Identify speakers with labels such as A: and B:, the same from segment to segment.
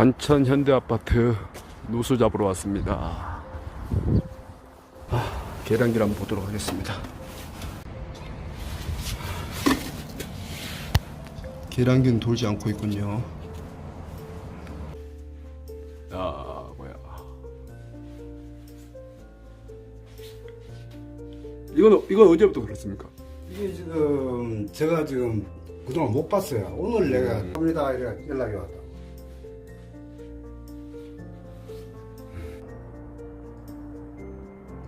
A: 관천 현대아파트 누수 잡으러 왔습니다. 아, 계량기를 한번 보도록 하겠습니다. 계량기는 돌지 않고 있군요. 야, 뭐야. 이건, 이건 언제부터 그렇습니까?
B: 이게 지금 제가 지금 그동안 못 봤어요. 오늘 내가 합니다 이래 연락이 왔다.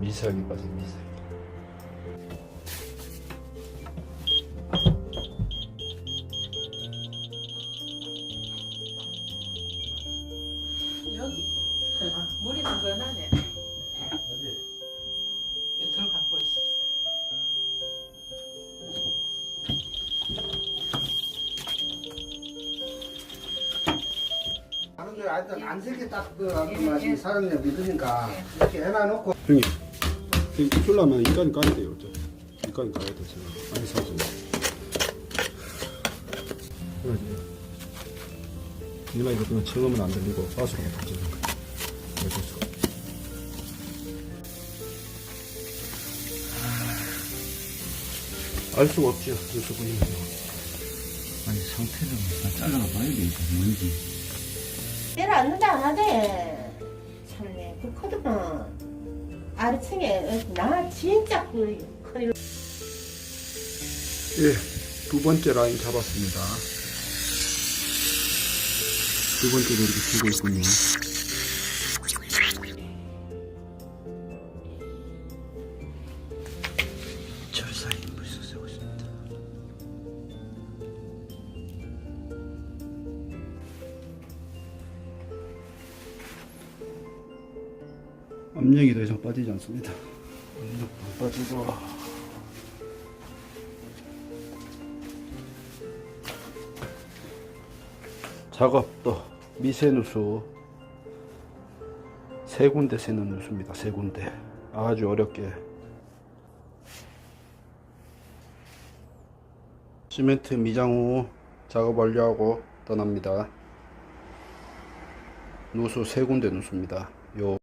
A: 미세하게 빠진 미세.
C: 여기? 물이 나네. 들어가 보시.
B: 하는데 하여튼 안색이 딱그 맛이 사장님 믿으니까 이렇게 해놔놓고.
A: 형님, 이 쫄라면 이까지 까야 돼요. 저. 이까지 까야 돼, 제가. 많이 사서. 그러지. 니가 이거 그냥 처음은 안 들리고, 가스로 가지. 어쩔 수가. 없어. 알 수가 없죠. 뉴스 보이면.
D: 아니 상태를 다 잘라가 봐야 되니까 뭔지
E: 때를 안는다 안 하대. 참네, 그 코드는 아래층에 나 진짜 그 큰일.
A: 예, 두 번째 라인 잡았습니다. 두 번째도 이렇게 두고 있군요.
D: 물서
A: 압력이 더 이상 빠지지 않습니다. 압력도 안 빠지고. 작업도 미세 누수 세 군데 세는 누수입니다. 세 군데 아주 어렵게 시멘트 미장 후 작업 완료하고 떠납니다. 누수 세 군데 누수입니다. 요